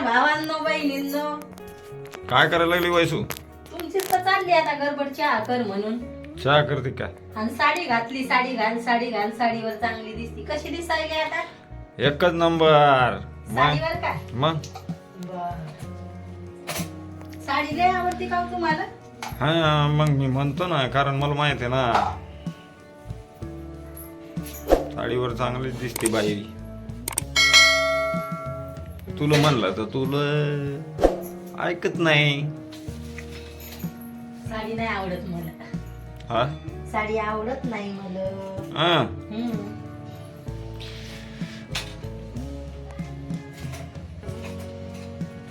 भावांनो बहिणींनो. काय करायला लागली वैसू तुमचीच तर चालली आता गडबड चहा कर म्हणून. चहा करते काय? आणि साडी घातली साडी घाल साडी घाल साडीवर चांगली दिसती. कशी दिसायली आता? एकच नंबर. मग? साडीवर काय मग? साडी लय आवडती का हो तुम्हाला? हा मग मी म्हणतो ना कारण मला माहीत आहे ना. साडीवर चांगली दिसते बाई. तुला म्हणलं तर तुला ऐकत नाही. साडी नाही आवडत मला. हा? साडी आवडत नाही मला. हा? हम्म.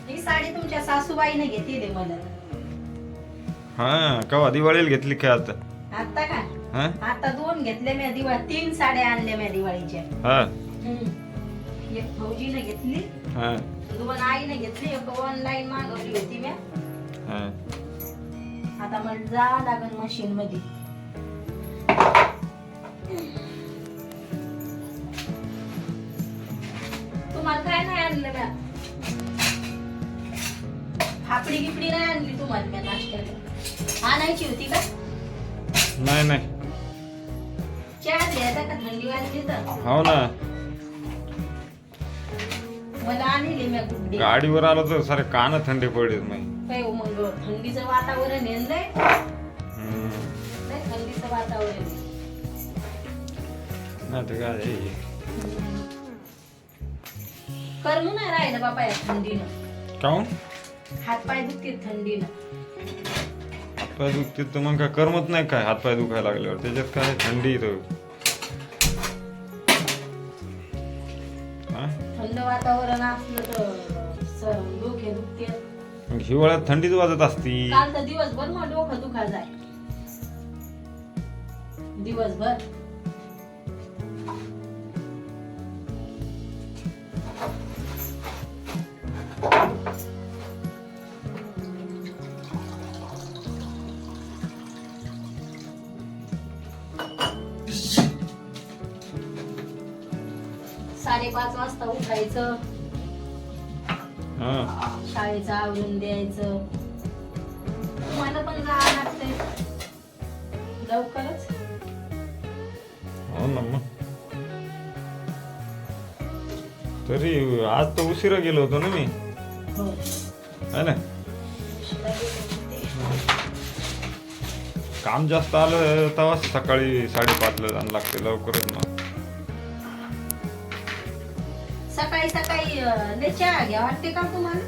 ही साडी तुमच्या सासूबाईने घेतली मला. हा कवा दिवाळीला घेतली काय आता? आता का? हा? आता दोन घेतले मी दिवाळी तीन साड्या आणल्या मी दिवाळीच्या. हा? हम्म. एक भाऊजीने घेतली. हा. दोन आईने घेतली. एक ऑनलाईन मागवली होती मी हा. आता मला जा लागन मशीन मध्ये तुम्हाला काय नाही आणलं का फापडी गिपडी नाही आणली तुम्हाला मी नाश्त्याला. आणायची होती का? नाही नाही. चहा द्यायचा का थंडी वाजली तर. हो ना. मला आणली मी गुड्डी गाडीवर आलो तर सारे कान थंडी पडलेत मग काय हो मग थंडीचं वातावरण आहे ना लय. हम्म. लय थंडीचं वातावरण आहे. नाही तर काय आहे. करमू नाही राहिलं बाबा या थंडीनं काहून हातपाय दुखतील थंडीनं हातपाय दुखते तर मग काय करमत नाही काय हातपाय दुखायला लागल्यावर त्याच्यात काय थंडी तर हा? थंड वातावरण असलं तर स- डोके दुखते. मग हिवाळ्यात थंडीच वाजत असती. काल तर दिवसभर मग डोकं दुखा जाय दिवसभर. साडेपाच वाजता उठायचं. हा. शाळेचं आवरून द्यायचं. तुम्हाला पण जावं लागतंय. लवकरच. हो ना मग. तरी आज तर उशिरा गेलो होतो ना मी. हो. है ना? काम जास्त आलं तेव्हाच सकाळी साडेपाचला जाणं लागते लवकरच सकाळी सकाळी अं, लय चहा घ्या वाटते का तुम्हाला?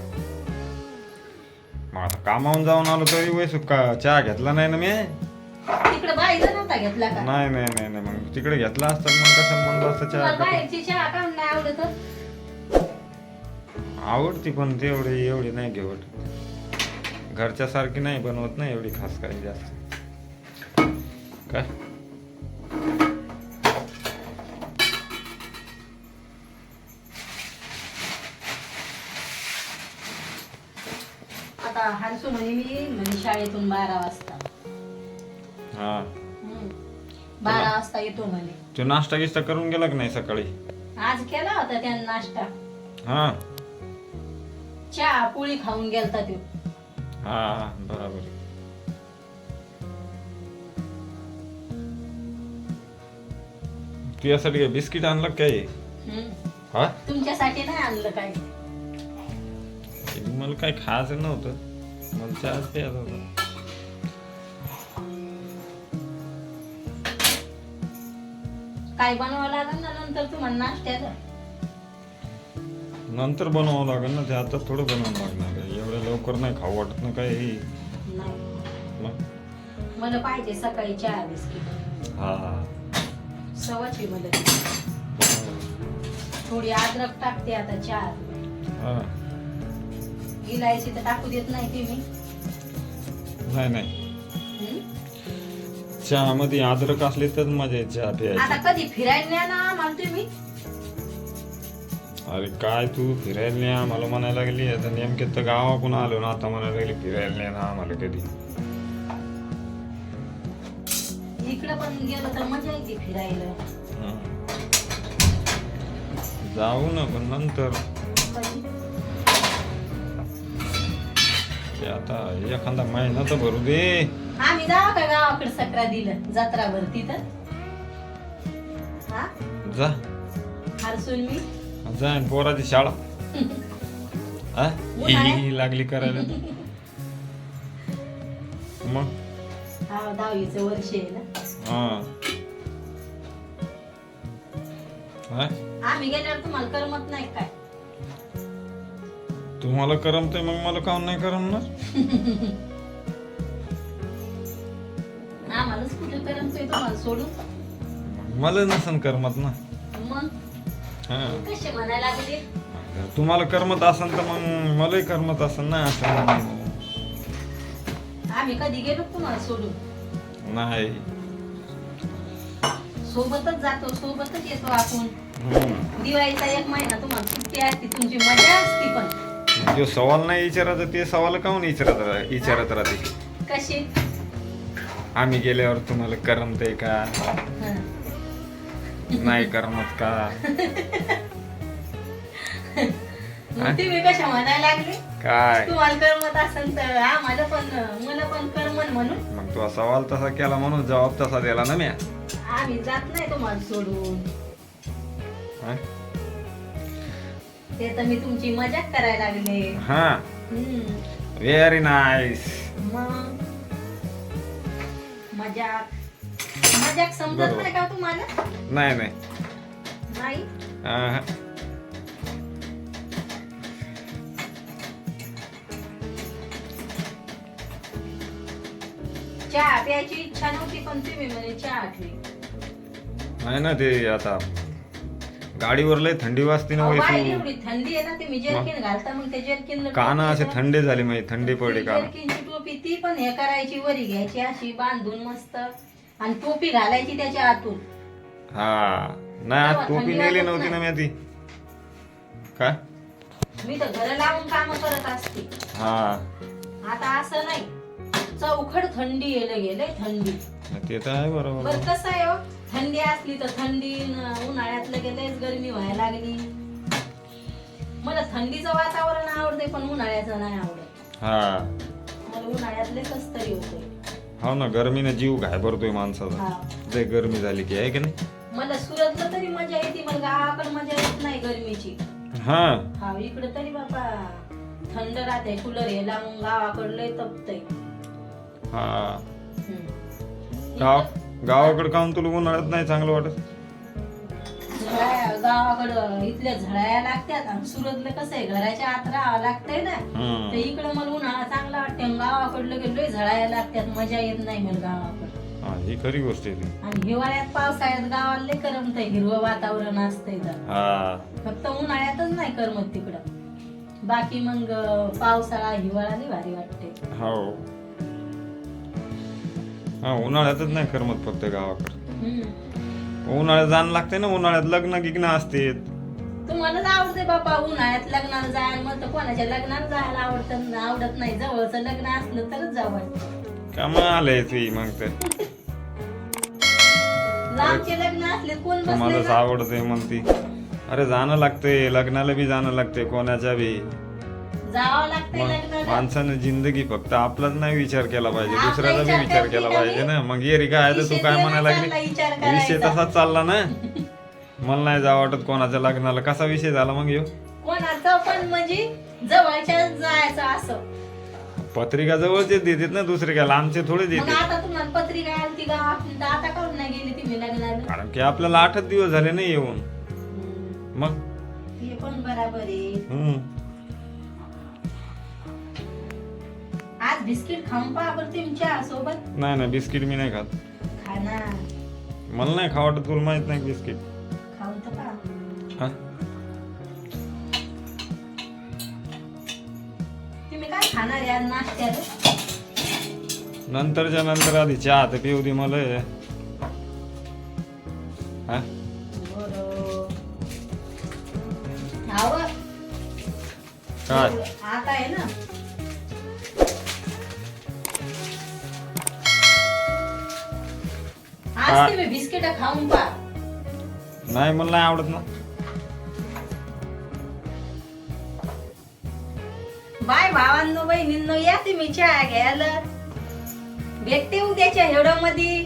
मग आता कामावून जाऊन आलो तरी वैसू का चहा घेतला नाही ना मी? तिकडे बाईचा नव्हता घेतला का? नाही नाही नाही नाही मग तिकडे घेतला असता मग कसं म्हणलं असतं चहा तुम्हाला. बाहेरची चहा का नाही आवडत? आवडती पण ते एवढी नाही घेवट घरच्या सारखी नाही बनवत नाही एवढी खास काही जास्त. काय? आता हरसू म्हणे मी म्हणे शाळेतून बारा वाजता. हा. हम्म. बारा वाजता येतो म्हणे. तू नाश्ता गिस्ता करून गेला की नाही सकाळी? आज केला होता त्यानं नाश्ता. हा. चहा पोळी खाऊन गेलता तो हा बरोबर. तू यासाठी काय बिस्किट आणलं काय हम्म. हा? तुमच्यासाठी नाही आणलं काय मला काय खायचं नव्हतं. मला चहाच प्यायचा होता. काय बनवावं लागेल ना नंतर तुम्हाला नाश्त्याचं? नंतर बनवावं लागेल ना ते आता थोडं बनवावं लागणार आहे. एवढं लवकर नाही खाऊ वाटत ना काही. नाही. मग? मला पाहिजे सकाळी चहा बिस्किट. हा. सवच आहे मला. ती. थोडी अद्रक टाकते आता चहा हा. इलायची तर टाकू देत नाही ती मी नाही नाही हम्म? चहामध्ये अद्रक असली तर मजा येते चहा आता प्यायची कधी फिरायला न्या ना आम्हाला तुम्ही अरे काय तू फिरायला नाही आम्हाला म्हणायला लागली आता नेमके तर गावाकडून आलो ना आता म्हणायला लागली फिरायला नाही ना आम्हाला कधी इकडं पण गेलं तर मजा येते फिरायला हा. जाऊ ना पण नंतर कधी? ते आता एखादा महिना तर भरू दे. आम्ही जाऊ का गावाकडे सकरा दिलं? जत्रा भरती तर. हा? जा. हरसून मी. जा आणि पोराची शाळा. हा? ही? ही लागली करायला. मग? हा दहावीचं वर्ष आहे ना. हा. हा? आम्ही गेल्यावर तुम्हाला करमत नाही काय. तुम्हाला करमतंय मग मला काऊन नाही करमणार? आम्हालाच कुठे करमतोय तुम्हाला सोडून? मला नसन करमत ना. मग? हा. कसे म्हणायला लागले? तुम्हाला करमत असेल तर मग मलाही करमत असेल ना असं. आम्ही कधी गेलो तुम्हाला सोडून? नाही. सोबतच जातो सोबतच येतो आपण. हम्म. दिवाळीचा एक महिना तुम्हाला सुट्टी असते तुमची मजा असती पण. जो सवाल नाही विचारायचा ते सवाल काऊन विचारत रा- विचारत राहते? कशी? आम्ही गेल्यावर तुम्हाला करमतंय का. नाही करमत का? मग तुम्ही कशा म्हणायला लागले? काय? तुम्हाला करमत असेल तर आम्हाला पण मला पण करमन म्हणून. मग तो सवाल तसा केला म्हणून जबाब तसा दिला ना म्या. आम्ही जात नाही तुम्हाला सोडून. हा? ते तर मी तुमची मजाक करायला लागले. हा. हम्म. व्हेरी नाईस मग? मजाक. मजाक समजत बरोबर. नाही का तुम्हाला? नाही नाही. नाही? आहा. चहा प्यायची इच्छा नव्हती पण तुम्ही म्हणे चहा आठवी नाही ना ते आता गाडीवर लय थंडी वाजते ना एवढी थंडी आहे ना तुम्ही जर्किन घालता मग ते जर्किन कान असे थंडे झाले म्हणजे थंडी पडली कान. जर्किनची टोपी ती पण हे करायची वरी घ्यायची अशी बांधून मस्त. आणि टोपी घालायची त्याच्या आतून. हा. नाही आज टोपी नेली नव्हती ना. मी ती काय मी तर घर लावून काम करत असते. हा. आता असं नाही. चौखड थंडी येले गेले थंडी. ते तर आहे बरोबर. बर कसं आहे हो? थंडी असली तर थंडी न उन्हाळ्यातलं गेलेच गरमी व्हायला लागली. मला थंडीचं वातावरण आवडते पण उन्हाळ्याचं नाही आवडत. हा. मला उन्हाळ्यातले कस तरी होतंय हो ना गरमीने जीव घाबरतोय माणसाचा. हा. लय गरमी झाली की आहे की नाही? मला सुरतला तरी मजा येते मला गावाकडे मजा येत नाही गरमीची. हा. हा इकडे तरी बाबा थंड राहते कूलर हे लावून गावाकडे लय तपतय. हा. गाव गावाकडे काहून तुला उन्हाळ्यात नाही चांगलं वाटत? गावाकडं इथल्या झळाया लागतात आणि सुरतला कसं आहे घराच्या आत राहावं लागतंय ना. तर. इकडं मला उन्हाळा चांगला वाटते आणि गावाकडलं झळाया मजा येत नाही मला गावाकडं. हा ही खरी गोष्ट आहे ती. आणि हिवाळ्यात पावसाळ्यात गावाला लय करमतंय हिरवं वातावरण असतंय तर. हा. फक्त उन्हाळ्यातच नाही करमत तिकडं. बाकी मग अं, पावसाळा हिवाळा लय भारी वाटते हो. हा उन्हाळ्यातच नाही करमत फक्त गावाकडे. उन्हाळ्यात जाणं लागते ना उन्हाळ्यात लग्न गिग्न असते तुम्हालाच आवडते बापा उन्हाळ्यात लग्नाला जायला मग तर कोणाच्या लग्नाला जायला आवडत आवडत नाही. जवळचं लग्न असलं तरच जावं. का मग तर लांबचे लग्न असले कोण तुम्हालाच बसले आवडते म्हणती. अरे जाणं लागतंय लग्नाला बी जाणं लागतंय कोणाच्या बी. जावं लागतंय मग लग्नाला. माणसानं जिंदगी फक्त आपलाच नाही विचार केला पाहिजे आपला दुसऱ्याचा बी विचार केला पाहिजे? ना. मग ये रे काय तर तू विषय काय म्हणायला चालला लागली? विचार विषय करायचा. तसाच चालला ना. मला नाही जा वाटत कोणाच्या लग्नाला. कसा विषय झाला मग यो? कोणाचं पण म्हणजे जवळच्या जायचं असं. पत्रिका जवळचे देतात ना दुसरे काय लांबचे थोडे मग देते आता तुम्हाला पत्रिका आली का? आपण आता काढून नाही गेली तुम्ही लग्नाला. कारण की आपल्याला आठच दिवस झाले नाही येऊन. हम्म. मग? हे पण बराबर आहे. हम्म. आज बिस्किट खाऊन पहा बरं तुमच्यासोबत नाही नाही बिस्किट मी नाही खात. खाना. मला नाही खा वाटत तुला माहीत नाही बिस्किट. खाऊन तर पहा. हा? तुम्ही काय खाणार आहे आज नाश्त्याला? नंतरच्या नंतर आधी चहा तर पिऊ दे मला. हा? बरं. काय? आता आहे ना? तुम्ही बिस्किट खाऊन पहा. नाही मला नाही आवडत ना. बाय भावांनो बहिणींनो या तुम्ही चहा घ्यायला. भेटते उद्याच्या हेडो मध्ये